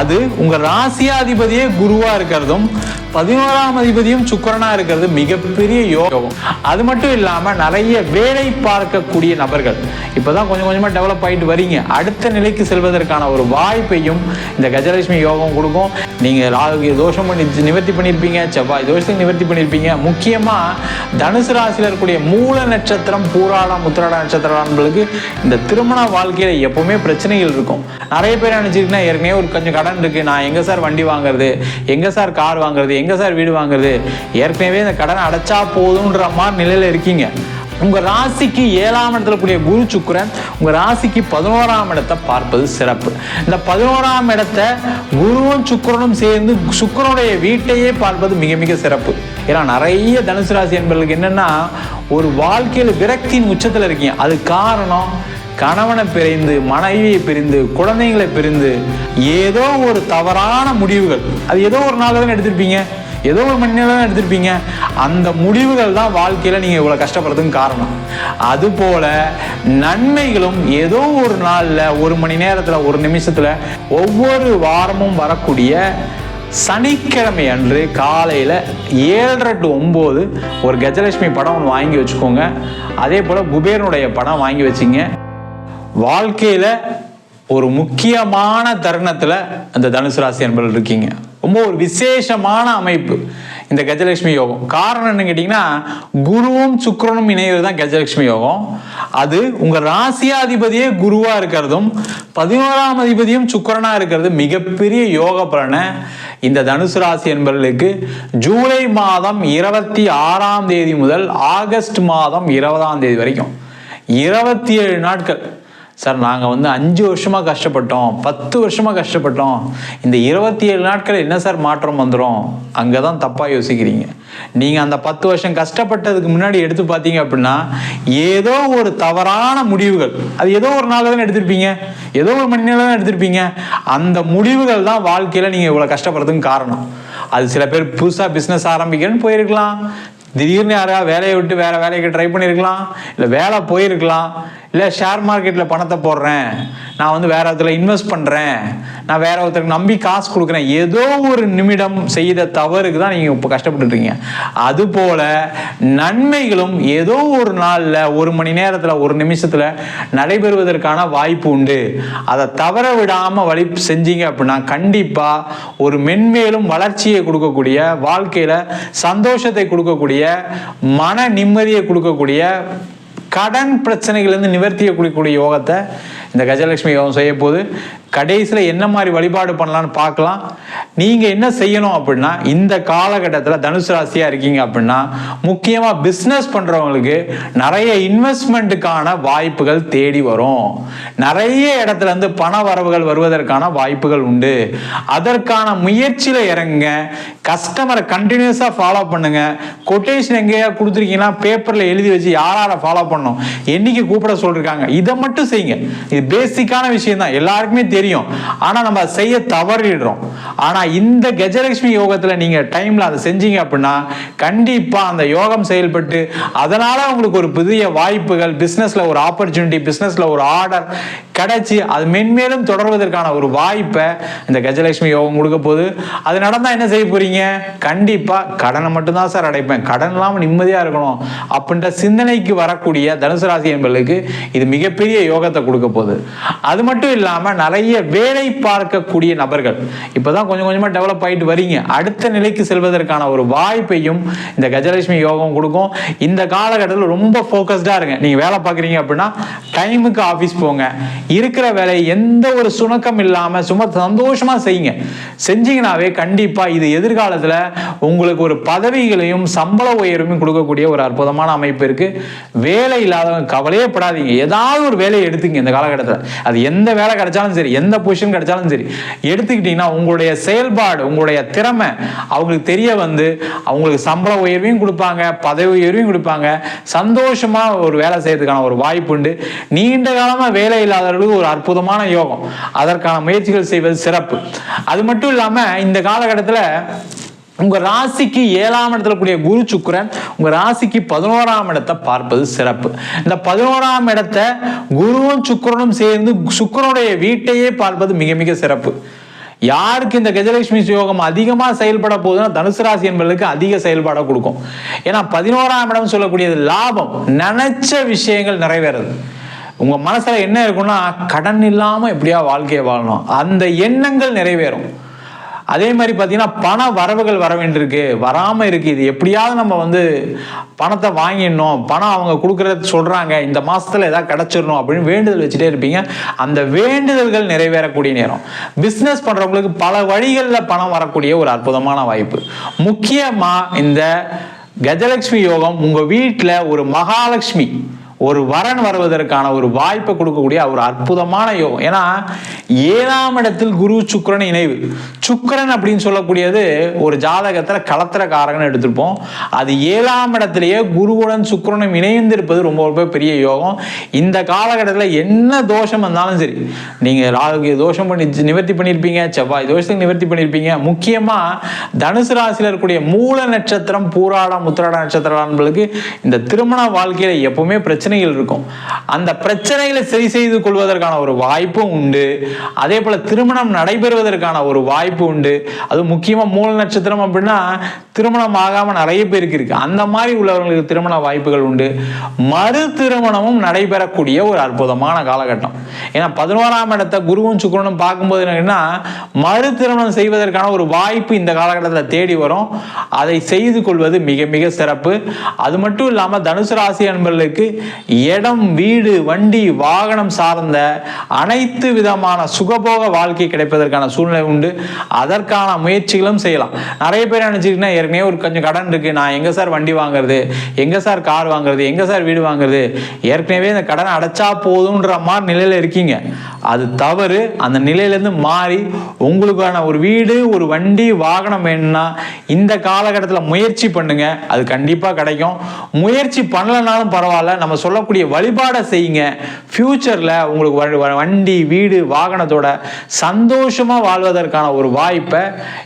அது உங்க ராசியாதிபதியே குருவா இருக்கிறதும் பதினோராம் அதிபதியும் சுக்கரனாக இருக்கிறது மிகப்பெரிய யோகம். அது மட்டும் இல்லாம நிறைய வேலை பார்க்கக்கூடிய நபர்கள். இப்பதான் கொஞ்சம் கொஞ்சமா டெவலப் ஆயிட்டு வரீங்க. அடுத்த நிலைக்கு செல்வதற்கான ஒரு வாய்ப்பையும் இந்த கஜலட்சுமி யோகம் கொடுக்கும். நீங்க ராகு தோஷம் பண்ணி நிவர்த்தி பண்ணியிருப்பீங்க செவ்வாய் தோஷத்தை நிவர்த்தி பண்ணியிருப்பீங்க முக்கியமா தனுசு ராசியில் இருக்கக்கூடிய மூல நட்சத்திரம் பூராடம் உத்திராட நட்சத்திரங்களுக்கு இந்த திருமண வாழ்க்கையில எப்பவுமே பிரச்சனைகள் இருக்கும். நிறைய பேர் நினச்சிருக்கீங்கன்னா ஏற்கனவே ஒரு கொஞ்சம் கடன் இருக்குது நான் எங்கே சார் வண்டி வாங்குறது? எங்கே சார் கார் வாங்குறது? எங்கே சார் வீடு வாங்குறது? ஏற்கனவே இந்த கடனை அடைச்சா போதுன்ற மாதிரி நிலையில் இருக்கீங்க. உங்கள் ராசிக்கு ஏழாம் இடத்துல கூடிய குரு சுக்கரன் உங்கள் ராசிக்கு பதினோராம் இடத்தை பார்ப்பது சிறப்பு. இந்த பதினோராம் இடத்தை குருவும் சுக்கிரனும் சேர்ந்து சுக்கரனுடைய வீட்டையே பார்ப்பது மிக மிக சிறப்பு. ஏன்னா நிறைய தனுசு ராசி என்பவர்களுக்கு என்னென்னா ஒரு வாழ்க்கையில் விரக்தியின் உச்சத்தில் இருக்கீங்க. அது காரணம் கணவனை பிரிந்து மனைவியை பிரிந்து குழந்தைங்களை பிரிந்து ஏதோ ஒரு தவறான முடிவுகள். அது ஏதோ ஒரு நாள் தான் எடுத்திருப்பீங்க? ஏதோ ஒரு மணி நேரம் தான் எடுத்திருப்பீங்க? அந்த முடிவுகள் தான் வாழ்க்கையில் நீங்கள் இவ்வளோ கஷ்டப்படுறதுக்கு காரணம். அதுபோல நன்மைகளும் ஏதோ ஒரு நாளில் ஒரு மணி நேரத்தில் ஒரு நிமிஷத்தில் ஒவ்வொரு வாரமும் வரக்கூடிய சனிக்கிழமை அன்று காலையில் ஏழரை டு ஒம்பது ஒரு கஜலட்சுமி படம் ஒன்று வாங்கி வச்சுக்கோங்க. அதே போல் குபேரனுடைய படம் வாங்கி வச்சிங்க. வாழ்க்கையில் ஒரு முக்கியமான தருணத்தில் அந்த தனுசு ராசி என்பர்கள் இருக்கீங்க. ரொம்ப ஒரு விசேஷமான அமைப்பு. இந்த கஜலட்சுமி யோகம். காரணம் என்ன கேட்டிங்கன்னா குருவும் சுக்கரனும் இணைவது தான் கஜலட்சுமி யோகம். அது உங்கள் ராசியாதிபதியே குருவாக இருக்கிறதும் பதினோராம் அதிபதியும் சுக்கரனாக இருக்கிறது மிகப்பெரிய யோக பலனை இந்த தனுசு ராசி என்பவர்களுக்கு ஜூலை மாதம் இருபத்தி ஆறாம் தேதி முதல் ஆகஸ்ட் மாதம் இருபதாம் தேதி வரைக்கும். இருபத்தி ஏழு நாட்கள். சார் நாங்கள் வந்து அஞ்சு வருஷமாக கஷ்டப்பட்டோம். பத்து வருஷமாக கஷ்டப்பட்டோம். இந்த இருபத்தி ஏழு நாட்கள் என்ன சார் மாற்றம் வந்துடும் அங்கே தான் தப்பாக யோசிக்கிறீங்க. நீங்கள் அந்த பத்து வருஷம் கஷ்டப்பட்டதுக்கு முன்னாடி எடுத்து பார்த்தீங்க அப்படின்னா ஏதோ ஒரு தவறான முடிவுகள் அது ஏதோ ஒரு நாளில் தான் எடுத்திருப்பீங்க? ஏதோ ஒரு மணி நேரம் தான் எடுத்திருப்பீங்க? அந்த முடிவுகள் தான் வாழ்க்கையில் நீங்கள் இவ்வளோ கஷ்டப்படுறதுக்கு காரணம். அது சில பேர் புதுசாக பிஸ்னஸ் ஆரம்பிக்கணும்னு போயிருக்கலாம். திடீர்னு யாராவது வேலையை விட்டு வேறு வேலைக்கு ட்ரை பண்ணியிருக்கலாம். இல்லை வேலை போயிருக்கலாம். இல்லை ஷேர் மார்க்கெட்டில் பணத்தை போடுறேன். நான் வந்து வேற இடத்துல இன்வெஸ்ட் பண்ணுறேன் நான் வேற ஒருத்தருக்கு நம்பி காசு கொடுக்குறேன். ஏதோ ஒரு நிமிடம் செய்த தவறுக்கு தான் நீங்கள் இப்போ கஷ்டப்பட்டுருக்கீங்க அதுபோல் நன்மைகளும் ஏதோ ஒரு நாளில் ஒரு மணி நேரத்தில் ஒரு நிமிஷத்தில் நடைபெறுவதற்கான வாய்ப்பு உண்டு. அதை தவற விடாமல் வழி செஞ்சீங்க அப்படின்னா கண்டிப்பாக ஒரு மென்மேலும் வளர்ச்சியை கொடுக்கக்கூடிய வாழ்க்கையில் சந்தோஷத்தை கொடுக்கக்கூடிய மன நிம்மதியை கொடுக்கக்கூடிய கடன் பிரச்சனைகள்லேருந்து நிவர்த்தியை கொடுக்கக்கூடிய யோகத்தை இந்த கஜலட்சுமி யோகம் செய்ய போது கடைசியில் என்ன மாதிரி வழிபாடு பண்ணலான்னு பார்க்கலாம். நீங்கள் என்ன செய்யணும் அப்படின்னா இந்த காலகட்டத்தில் தனுசு ராசியாக இருக்கீங்க அப்படின்னா முக்கியமாக பிஸ்னஸ் பண்ணுறவங்களுக்கு நிறைய இன்வெஸ்ட்மெண்ட்டுக்கான வாய்ப்புகள் தேடி வரும். நிறைய இடத்துல இருந்து பண வரவுகள் வருவதற்கான வாய்ப்புகள் உண்டு. அதற்கான முயற்சியில் இறங்குங்க. கஸ்டமரை கண்டினியூஸாக ஃபாலோ பண்ணுங்கள் கொட்டேஷன் எங்கேயா கொடுத்துருக்கீங்கன்னா பேப்பரில் எழுதி வச்சு யாரால ஃபாலோ பண்ணணும். என்னைக்கு கூப்பிட சொல்லிருக்காங்க? இதை மட்டும் செய்யுங்க. இது பேசிக்கான விஷயம் தான் எல்லாருக்குமே தெரியும். ஆனால் நம்ம அதை செய்ய தவறிடுறோம். ஆனால் இந்த கஜலட்சுமி யோகத்தில் நீங்கள் டைமில் அதை செஞ்சீங்க அப்படின்னா கண்டிப்பாக அந்த யோகம் செயல்பட்டு அதனால உங்களுக்கு ஒரு புதிய வாய்ப்புகள் பிஸ்னஸில் ஒரு ஆப்பர்ச்சுனிட்டி பிஸ்னஸில் ஒரு ஆர்டர் கிடைச்சி அது மென்மேலும் தொடர்வதற்கான ஒரு வாய்ப்பை இந்த கஜலட்சுமி யோகம் கொடுக்க போகுது. அது நடந்தால் என்ன செய்ய போறீங்க? கண்டிப்பாக கடனை மட்டும்தான் சார் அடைப்பேன். கடன் இல்லாமல் நிம்மதியாக இருக்கணும். அப்படின்ற சிந்தனைக்கு வரக்கூடிய தனுசு ராசி என்பவர்களுக்கு இது மிகப்பெரிய யோகத்தை கொடுக்க போகுது. அது மட்டும் இல்லாமல் நிறைய வேலை பார்க்கக்கூடிய நபர்கள். இப்போ தான் கொஞ்சம் கொஞ்சமாக டெவலப் ஆகிட்டு வரீங்க. அடுத்த நிலைக்கு செல்வதற்கான ஒரு வாய்ப்பையும் இந்த கஜலட்சுமி யோகம் கொடுக்கும். இந்த காலகட்டத்தில் ரொம்ப ஃபோக்கஸ்டாக இருங்க. நீங்கள் வேலை பார்க்குறீங்க அப்படின்னா டைமுக்கு ஆஃபீஸ் போங்க. இருக்கிற வேலையை எந்த ஒரு சுணக்கம் இல்லாமல் சும்மா சந்தோஷமாக செய்யுங்க. செஞ்சீங்கனாவே கண்டிப்பாக இது எதிர்காலத்தில் உங்களுக்கு ஒரு பதவிகளையும் சம்பள உயர்வையும் கொடுக்கக்கூடிய ஒரு அற்புதமான அமைப்பு இருக்குது வேலை இல்லாதவங்க கவலையே படாதீங்க. ஏதாவது ஒரு வேலையை எடுத்துங்க இந்த காலகட்டத்தில். அது எந்த வேலை கிடைச்சாலும் சரி எந்த பொசிஷன் கிடைச்சாலும் சரி எடுத்துக்கிட்டீங்கன்னா உங்களுடைய செயல்பாடு உங்களுடைய திறமை அவங்களுக்கு தெரிய வந்து அவங்களுக்கு சம்பள உயர்வையும் கொடுப்பாங்க பதவி உயர்வையும் கொடுப்பாங்க. சந்தோஷமாக ஒரு வேலை செய்யறதுக்கான ஒரு வாய்ப்பு உண்டு. நீண்ட காலமாக வேலை இல்லாதவர்களுக்கு ஒரு அற்புதமான யோகம். அதற்கான முயற்சிகள் செய்வது சிறப்பு. அது மட்டும் இல்லாமல் இந்த காலகட்டத்தில் உங்க ராசிக்கு ஏழாம் இடத்துல கூடிய குரு சுக்கரன் உங்க ராசிக்கு பதினோராம் இடத்தை பார்ப்பது சிறப்பு. இந்த பதினோராம் இடத்தை குருவும் சுக்கிரனும் சேர்ந்து சுக்கரனுடைய வீட்டையே பார்ப்பது மிக மிக சிறப்பு. யாருக்கு இந்த கஜலட்சுமி யோகம் அதிகமாக செயல்பட போகுதுன்னா தனுசு ராசி என்பதற்கு அதிக செயல்பாடாக கொடுக்கும். ஏன்னா பதினோராம் இடம் சொல்லக்கூடியது லாபம் நினைச்ச விஷயங்கள் நிறைவேறது. உங்க மனசுல என்ன இருக்கும்னா கடன் இல்லாமல் எப்படியா வாழ்க்கையை வாழணும். அந்த எண்ணங்கள் நிறைவேறும். அதே மாதிரி பார்த்தீங்கன்னா பண வரவுகள் வர வேண்டியிருக்கு. வராமல் இருக்குது இது எப்படியாவது நம்ம வந்து பணத்தை வாங்கிடணும். பணம் அவங்க கொடுக்குறது சொல்கிறாங்க இந்த மாதத்தில் ஏதாவது கிடச்சிடணும் அப்படின்னு வேண்டுதல் வச்சுட்டே இருப்பீங்க. அந்த வேண்டுதல்கள் நிறைவேறக்கூடிய நேரம். பிஸ்னஸ் பண்ணுறவங்களுக்கு பல வழிகளில் பணம் வரக்கூடிய ஒரு அற்புதமான வாய்ப்பு. முக்கியமாக இந்த கஜலட்சுமி யோகம் உங்கள் வீட்டில் ஒரு மகாலட்சுமி. ஒரு வரன் வருவதற்கான ஒரு வாய்ப்பை கொடுக்கக்கூடிய ஒரு அற்புதமான யோகம். ஏன்னா ஏழாம் இடத்தில் குரு சுக்கரன் இணைவு. சுக்கரன் அப்படின்னு சொல்லக்கூடியது ஒரு ஜாதகத்தில் கலத்திரக்காரகன் எடுத்திருப்போம். அது ஏழாம் இடத்திலேயே குருவுடன் சுக்கரனும் இணைந்திருப்பது ரொம்ப ரொம்ப பெரிய யோகம். இந்த காலகட்டத்தில் என்ன தோஷம் வந்தாலும் சரி நீங்கள் ராகு தோஷம் பண்ணி நிவர்த்தி பண்ணியிருப்பீங்க செவ்வாய் தோஷத்துக்கு நிவர்த்தி பண்ணியிருப்பீங்க. முக்கியமாக தனுசு ராசியில் இருக்கக்கூடிய மூல நட்சத்திரம் பூராடம் உத்திராட நட்சத்திரங்களுக்கு இந்த திருமண வாழ்க்கையில் எப்பவுமே பிரச்சனைகள் இருக்கும். அந்த பிரச்சனைகளை சரி செய்து கொள்வதற்கான ஒரு வாய்ப்பும் உண்டு. அதே போல திருமணம் நடைபெறுவதற்கான ஒரு வாய்ப்பு உண்டு. அது முக்கியமாக மூல நட்சத்திரம் அப்படின்னா திருமணம் ஆகாம நிறைய பேருக்கு இருக்கு. அந்த மாதிரி உள்ளவர்களுக்கு திருமண வாய்ப்புகள் உண்டு. மறு திருமணமும் நடைபெறக்கூடிய ஒரு அற்புதமான காலகட்டம். ஏன்னா பதினோராம் இடத்தை குருவும் சுக்கரனும் பார்க்கும்போது என்னன்னா மறு திருமணம் செய்வதற்கான ஒரு வாய்ப்பு இந்த காலகட்டத்தில் தேடி வரும். அதை செய்து கொள்வது மிக மிக சிறப்பு. அது மட்டும் இல்லாமல் தனுசு ராசி அன்பர்களுக்கு இடம் வீடு வண்டி வாகனம் சார்ந்த அனைத்து விதமான சுகபோக வாழ்க்கை கிடைப்பதற்கான சூழ்நிலை உண்டு. அதற்கான முயற்சிகளும் செய்யலாம். நிறைய பேர் நினைச்சிருக்கீங்கன்னா ஏற்கனவே ஒரு கொஞ்சம் கடன் இருக்குது நான் எங்கே சார் வண்டி வாங்குறது? எங்கே சார் கார் வாங்குறது? எங்கே சார் வீடு வாங்குறது? ஏற்கனவே இந்த கடனை அடைச்சா போதுன்ற மாதிரி நிலையில் இருக்கீங்க. அது தவறு. அந்த நிலையிலேருந்து மாறி உங்களுக்கான ஒரு வீடு ஒரு வண்டி வாகனம் வேணும்னா இந்த காலகட்டத்தில் முயற்சி பண்ணுங்க. அது கண்டிப்பாக கிடைக்கும். முயற்சி பண்ணலைனாலும் பரவாயில்ல. நம்ம சொல்லக்கூடிய வழிபாடை செய்யுங்க. ஃப்யூச்சரில் உங்களுக்கு வ- வண்டி வீடு வாகனத்தோட சந்தோஷமாக வாழ்வதற்கான ஒரு வாய்ப்பை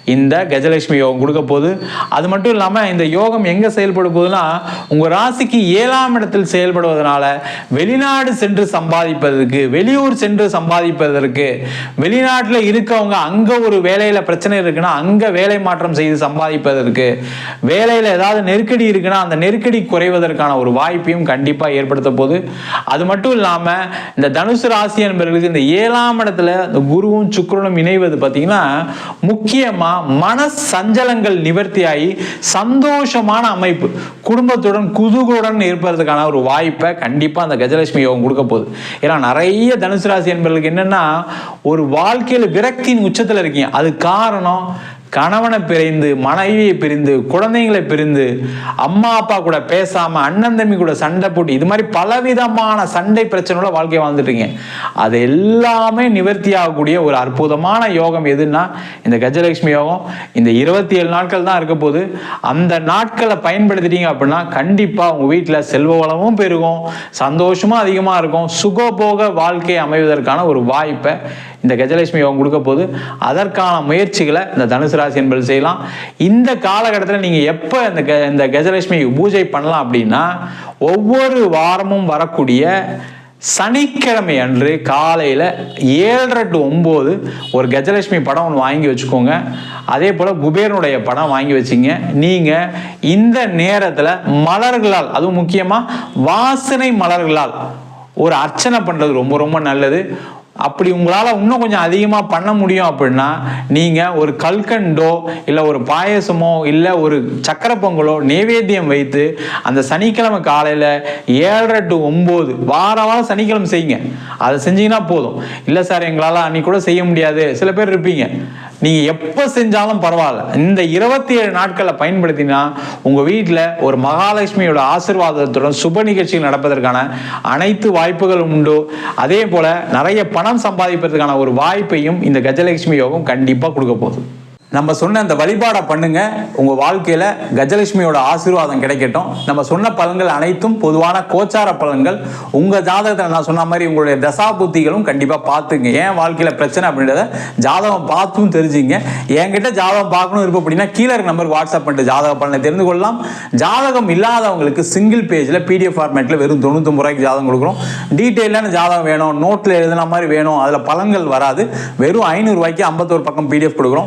இந்த கஜலட்சுமி யோகம் கொடுக்க போகுது. அது மட்டும் இல்லாமல் இந்த யோகம் எங்கே செயல்படும் போதுன்னா உங்கள் ராசிக்கு ஏழாம் இடத்தில் செயல்படுவதனால வெளிநாடு சென்று சம்பாதிப்பதற்கு வெளியூர் சென்று சம்பாதிப்பதற்கு வெளிநாட்டில் இருக்கவங்க அங்கே ஒரு வேலையில் பிரச்சனை இருக்குன்னா அங்கே வேலை மாற்றம் செய்து சம்பாதிப்பதற்கு. வேலையில் ஏதாவது நெருக்கடி இருக்குன்னா அந்த நெருக்கடி குறைவதற்கான ஒரு வாய்ப்பையும் கண்டிப்பாக ஏற்படுத்த போது அது மட்டும் இல்லாமல் இந்த தனுசு ராசி என்பவர்களுக்கு இந்த ஏழாம் இடத்துல இந்த குருவும் சுக்கிரனும் இணைவது பார்த்தீங்கன்னா முக்கியமாக மன சஞ்சலங்கள் நிவர்த்தியாகி சந்தோஷமான அமைப்பு குடும்பத்துடன் குதுகுடன் இருப்பதற்கான ஒரு வாய்ப்பை கண்டிப்பாக அந்த கஜலட்சுமி யோகம் கொடுக்க போகுது. ஏன்னா நிறைய தனுசு ராசி என்பவர்களுக்கு என்னன்னா ஒரு வாழ்க்கையில் விரக்தியின் உச்சத்தில் இருக்கீங்க. அது காரணம் கணவனை பிரிந்து மனைவியை பிரிந்து குழந்தைங்களை பிரிந்து அம்மா அப்பா கூட பேசாமல் அண்ணன் தம்பி கூட சண்டை போட்டு இது மாதிரி பலவிதமான சண்டை பிரச்சனையோட வாழ்க்கையை வாழ்ந்துட்டீங்க. அது எல்லாமே நிவர்த்தி ஆகக்கூடிய ஒரு அற்புதமான யோகம் எதுன்னா இந்த கஜலட்சுமி யோகம். இந்த இருபத்தி ஏழு நாட்கள் தான் இருக்க போது அந்த நாட்களை பயன்படுத்திட்டீங்க அப்படின்னா கண்டிப்பாக உங்கள் வீட்டில் செல்வ வளமும் பெருகும் சந்தோஷமும் அதிகமாக இருக்கும். சுகபோக வாழ்க்கை அமைவதற்கான ஒரு வாய்ப்பை இந்த கஜலட்சுமி யோகம் கொடுக்க போது அதற்கான முயற்சிகளை இந்த தனுசு ராசி என்பது செய்யலாம். இந்த காலகட்டத்தில் நீங்கள் எப்போ இந்த க இந்த கஜலட்சுமி பூஜை பண்ணலாம் அப்படின்னா ஒவ்வொரு வாரமும் வரக்கூடிய சனிக்கிழமை அன்று காலையில் ஏழரை டு ஒம்பது ஒரு கஜலட்சுமி படம் ஒன்று வாங்கி வச்சுக்கோங்க. அதே போல் குபேரனுடைய படம் வாங்கி வச்சிங்க. நீங்கள் இந்த நேரத்தில் மலர்களால் அதுவும் முக்கியமாக வாசனை மலர்களால் ஒரு அர்ச்சனை பண்ணுறது ரொம்ப ரொம்ப நல்லது. அப்படி உங்களால் இன்னும் கொஞ்சம் அதிகமாக பண்ண முடியும் அப்படின்னா நீங்கள் ஒரு கல்கண்டோ இல்லை ஒரு பாயசமோ இல்லை ஒரு சக்கரை பொங்கலோ நைவேத்தியம் வைத்து அந்த சனிக்கிழமை காலையில் ஏழரை டு ஒம்பது வார வாரம் சனிக்கிழமை செய்யுங்க. அதை செஞ்சீங்கன்னா போதும். இல்லை சார் எங்களால் அன்னைக்கு கூட செய்ய முடியாது. சில பேர் இருப்பீங்க. நீங்கள் எப்போ செஞ்சாலும் பரவாயில்ல. இந்த இருபத்தி ஏழு நாட்களை பயன்படுத்தினா உங்கள் வீட்டில் ஒரு மகாலட்சுமியோட ஆசீர்வாதத்துடன் சுப நிகழ்ச்சிகள் நடப்பதற்கான அனைத்து வாய்ப்புகளும் உண்டு. அதே போல் நிறைய பணம் சம்பாதிப்பதற்கான ஒரு வாய்ப்பையும் இந்த கஜலட்சுமி யோகம் கண்டிப்பாக கொடுக்க போகுது. நம்ம சொன்ன அந்த வழிபாடை பண்ணுங்க. உங்க வாழ்க்கையில கஜலட்சுமியோட ஆசீர்வாதம் கிடைக்கட்டும். நம்ம சொன்ன பலன்கள் அனைத்தும் பொதுவான கோச்சார பலன்கள். உங்க ஜாதகத்தில் நான் சொன்ன மாதிரி உங்களுடைய தசா புத்திகளும் கண்டிப்பா பார்த்துங்க. ஏன் வாழ்க்கையில பிரச்சனை அப்படின்றத ஜாதகம் பார்த்தும் தெரிஞ்சுங்க. என்கிட்ட ஜாதகம் பார்க்கணும் இருப்போம் அப்படின்னா கீழே இருக்க நம்பருக்கு வாட்ஸ்அப் பண்ணிட்டு ஜாதக பலனை தெரிந்து கொள்ளலாம். ஜாதகம் இல்லாதவங்களுக்கு சிங்கிள் பேஜில் பிடிஎஃப் ஃபார்மேட்டில் வெறும் தொண்ணூத்தொம்பது ரூபாய்க்கு ஜாதகம் கொடுக்குறோம். டீட்டெயிலான ஜாதகம் வேணும். நோட்டில் எழுதுன மாதிரி வேணும். அதில் பலன்கள் வராது. வெறும் ஐநூறுரூவாய்க்கு ஐம்பத்தோரு பக்கம் பிடிஎஃப் கொடுக்குறோம்.